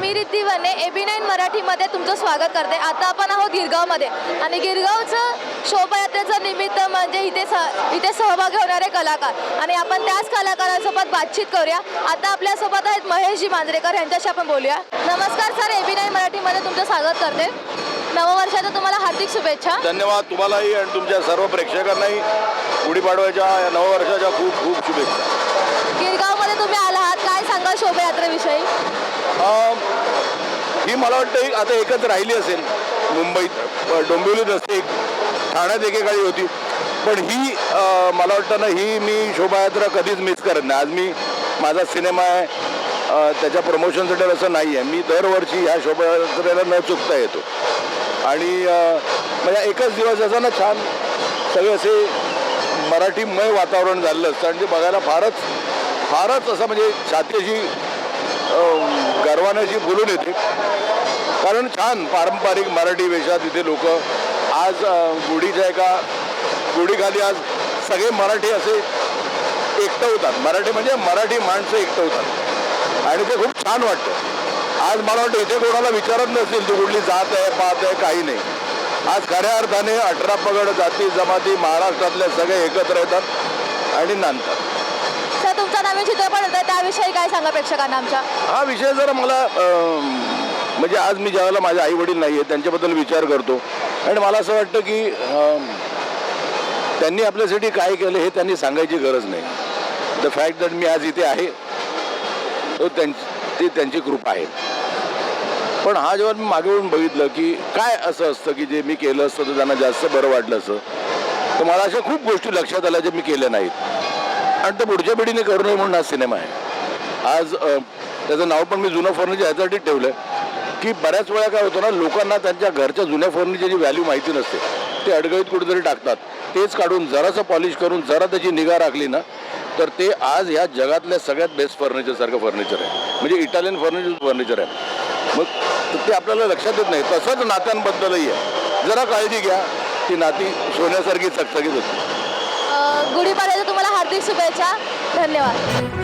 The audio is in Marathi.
वने ए बी नाईन मराठीमध्ये तुमचं स्वागत करते. आता आपण आहोत गिरगावमध्ये. आणि गिरगावचं शोभायात्रेचं निमित्त म्हणजे इथे स इथे सहभागी होणारे कलाकार. आणि आपण त्याच कलाकारांसोबत बातचीत करूया. आता आपल्यासोबत आहेत महेशजी मांजरेकर यांच्याशी आपण बोलूया. नमस्कार सर ए बी नाईन मराठीमध्ये तुमचं स्वागत करते. नववर्षाच्या तुम्हाला हार्दिक शुभेच्छा. धन्यवाद तुम्हालाही आणि तुमच्या सर्व प्रेक्षकांनाही. गुढीपाडव्याच्या या नववर्षाच्या खूप खूप शुभेच्छा. गिरगावमध्ये तुम्ही आला आहात काय सांगाल शोभायात्रेविषयी? ही मला वाटतं एक- आता एकच राहिली असेल. मुंबईत डोंबिवलीत असते एक ठाण्यात एकेकाळी होती. पण ही मला वाटतं ना ही मी शोभायात्रा कधीच मिस करत नाही. आज मी माझा सिनेमा आहे त्याच्या प्रमोशनसाठी असं नाही आहे. मी दरवर्षी ह्या शोभायात्रेला न चुकता येतो. आणि म्हणजे एकच दिवस असा ना छान सगळे असे मराठीमय वातावरण झालेलं असतं. आणि ते बघायला फारच फारच असं म्हणजे छाती अशी गर्वानाशी बोलून येते. कारण छान पारंपरिक मराठी वेशात इथे लोक आज गुढीच्या एका गुढीखाली आज सगळे मराठी असे एकटवतात मराठी म्हणजे मराठी माणसं एकटवतात आणि ते खूप छान वाटतं. आज मला वाटतं इथे कोणाला विचारत नसतील तू कुठली जात आहे पात आहे काही नाही. आज खऱ्या अर्थाने अठरा पगड जाती जमाती महाराष्ट्रातल्या सगळे एकत्र येतात आणि नांदतात. सर तुमचा नवीन चित्रपट होता त्याविषयी काय सांगा प्रेक्षकांना आमच्या? हा विषय जरा मला म्हणजे आज मी ज्यावेळेला माझे आई वडील नाही आहेत त्यांच्याबद्दल विचार करतो. आणि मला असं वाटतं की त्यांनी आपल्यासाठी काय केलं हे त्यांनी सांगायची गरज नाही. द फॅक्ट दॅट मी आज इथे आहे तो त्यांची ती त्यांची कृपा आहे. पण हा जेव्हा मी मागे येऊन बघितलं की काय असं असतं की जे मी केलं असतं तर त्यांना जास्त बरं वाटलं असं तर मला अशा खूप गोष्टी लक्षात आल्या जे मी केल्या नाहीत. आणि ते पुढच्या पिढीने करू नये म्हणून हा सिनेमा आहे. आज त्याचं नाव पण मी जुनं फर्निचर ह्यासाठी ठेवलं की बऱ्याच वेळा काय होतं ना लोकांना त्यांच्या घरच्या जुन्या फर्निचरची व्हॅल्यू माहिती नसते ते अडगळीत कुठेतरी टाकतात. तेच काढून जरासं पॉलिश करून जरा त्याची निगा राखली ना तर ते आज ह्या जगातल्या सगळ्यात बेस्ट फर्निचरसारखं फर्निचर आहे. म्हणजे इटालियन फर्निचर फर्निचर आहे. मग ते आपल्याला लक्षात येत नाही. तसंच नात्यांबद्दलही आहे. जरा काळजी घ्या. ती नाती सोन्यासारखी चकचकीत होती. गुढीपाडव्याच्या तुम्हाला हार्दिक शुभेच्छा. धन्यवाद.